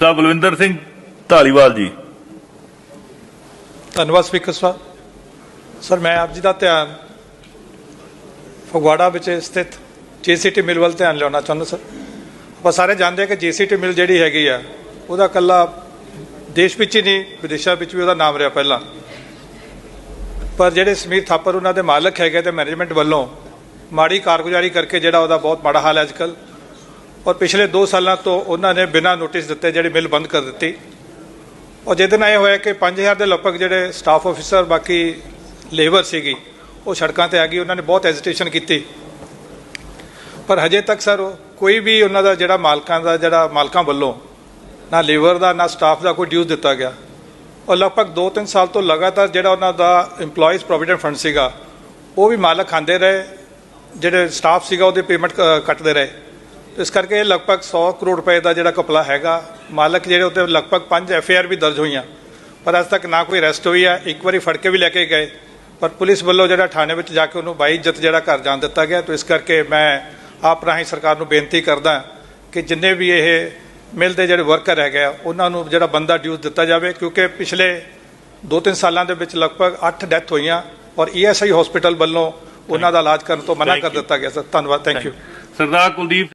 ਸਾਹਿਬ ਬਲਵਿੰਦਰ ਸਿੰਘ ਢਾਲੀਵਾਲ ਜੀ। ਧੰਨਵਾਦ ਸਪੀਕਰ ਸਾਹਿਬ। ਸਰ, ਮੈਂ ਆਪ ਜੀ ਦਾ ਧਿਆਨ ਫਗਵਾੜਾ ਵਿੱਚ ਸਥਿਤ ਜੀਸੀਟੀ ਮਿਲ ਵੱਲ ਧਿਆਨ ਲਿਆਉਣਾ ਚਾਹੁੰਦਾ, ਸਰ। ਆਪਾਂ ਸਾਰੇ ਜਾਣਦੇ ਹਾਂ ਕਿ ਜੀਸੀਟੀ ਮਿਲ ਜਿਹੜੀ ਹੈਗੀ ਆ, ਉਹਦਾ ਕੱਲਾ ਦੇਸ਼ ਵਿੱਚ ਹੀ ਨਹੀਂ, ਵਿਦੇਸ਼ਾਂ ਵਿੱਚ ਵੀ ਉਹਦਾ ਨਾਮ ਰਿਹਾ ਪਹਿਲਾਂ। ਪਰ ਜਿਹੜੇ ਸਮੀਰ ਥਾਪਰ ਉਹਨਾਂ ਦੇ ਮਾਲਕ ਹੈਗੇ ਤੇ ਮੈਨੇਜਮੈਂਟ ਵੱਲੋਂ ਮਾੜੀ ਕਾਰਗੁਜ਼ਾਰੀ ਕਰਕੇ ਜਿਹੜਾ ਉਹਦਾ ਬਹੁਤ ਮਾੜਾ ਹਾਲ ਹੈ ਅੱਜਕੱਲ ਔਰ ਪਿਛਲੇ 2 ਸਾਲਾਂ ਤੋਂ ਉਹਨਾਂ ਨੇ ਬਿਨਾਂ ਨੋਟਿਸ ਦਿੱਤੇ ਜਿਹੜੀ ਮਿਲ ਬੰਦ ਕਰ ਦਿੱਤੀ। ਔਰ ਜਿਹਦੇ ਨਾਲ ਇਹ ਹੋਇਆ ਕਿ 5000 ਦੇ ਲਗਭਗ ਜਿਹੜੇ ਸਟਾਫ ਆਫੀਸਰ ਬਾਕੀ ਲੇਬਰ ਸੀਗੀ, ਉਹ ਸੜਕਾਂ ਤੇ ਆ ਗਈ ਉਹਨਾਂ ਨੇ ਬਹੁਤ ਹੈਜ਼ਿਟੇਸ਼ਨ ਕੀਤੀ। ਪਰ ਹਜੇ ਤੱਕ ਸਰ, ਕੋਈ ਵੀ ਉਹਨਾਂ ਦਾ ਜਿਹੜਾ ਮਾਲਕਾਂ ਦਾ, ਜਿਹੜਾ ਮਾਲਕਾਂ ਵੱਲੋਂ, ਨਾ ਲੇਬਰ ਦਾ, ਨਾ ਸਟਾਫ ਦਾ ਕੋਈ ਡਿਊਜ਼ ਦਿੱਤਾ ਗਿਆ। ਔਰ ਲਗਭਗ 2-3 ਸਾਲ ਤੋਂ ਲਗਾਤਾਰ ਜਿਹੜਾ ਉਹਨਾਂ ਦਾ EMPLOYEES ਪ੍ਰੋਵੀਡੈਂਟ ਫੰਡ ਸੀਗਾ, ਉਹ ਵੀ ਮਾਲਕ ਖਾਂਦੇ ਰਹੇ, ਜਿਹੜੇ ਸਟਾਫ ਸੀਗਾ, ਉਹਦੀ ਪੇਮੈਂਟ ਕੱਟਦੇ ਰਹੇ। ਇਸ ਕਰਕੇ ਲਗਭਗ 100 ਕਰੋੜ ਰੁਪਏ ਦਾ ਜਿਹੜਾ ਕਪਲਾ ਹੈਗਾ ਮਾਲਕ ਜਿਹੜੇ ਉੱਤੇ ਲਗਭਗ 5 ਐਫ ਆਰ ਵੀ ਦਰਜ ਹੋਈਆਂ। ਪਰ ਅੱਜ ਤੱਕ ਨਾ ਕੋਈ ਅਰੈਸਟ ਹੋਈ ਹੈ ਇੱਕ ਵਾਰੀ ਫੜ ਕੇ ਵੀ ਲੈ ਕੇ ਗਏ। ਪਰ ਪੁਲਿਸ ਵੱਲੋਂ ਜਿਹੜਾ ਥਾਣੇ ਵਿੱਚ ਜਾ ਕੇ ਉਹਨੂੰ ਬਾਈ ਇੱਜ਼ਤ ਜਿਹੜਾ ਘਰ ਜਾਣ ਦਿੱਤਾ ਗਿਆ ਤਾਂ ਇਸ ਕਰਕੇ ਮੈਂ ਆਪ ਰਾਹੀਂ ਸਰਕਾਰ ਨੂੰ ਬੇਨਤੀ ਕਰਦਾ ਕਿ ਜਿੰਨੇ ਵੀ ਇਹ ਮਿਲ ਦੇ ਜਿਹੜੇ ਵਰਕਰ ਹੈਗੇ ਆ ਉਹਨਾਂ ਨੂੰ ਜਿਹੜਾ ਬੰਦਾ ਡਿਊਜ਼ ਦਿੱਤਾ ਜਾਵੇ ਕਿਉਂਕਿ ਪਿਛਲੇ 2-3 ਸਾਲਾਂ ਦੇ ਵਿੱਚ ਲਗਭਗ 8 ਡੈਥ ਹੋਈਆਂ ਔਰ ਈਐਸਆਈ ਹਸਪੀਟਲ ਵੱਲੋਂ ਉਹਨਾਂ ਦਾ ਇਲਾਜ ਕਰਨ ਤੋਂ ਮਨਾ ਕਰ. ਦਿੱਤਾ ਗਿਆ। ਸਰ ਧੰਨਵਾਦ। Thank you Sardar Kuldeep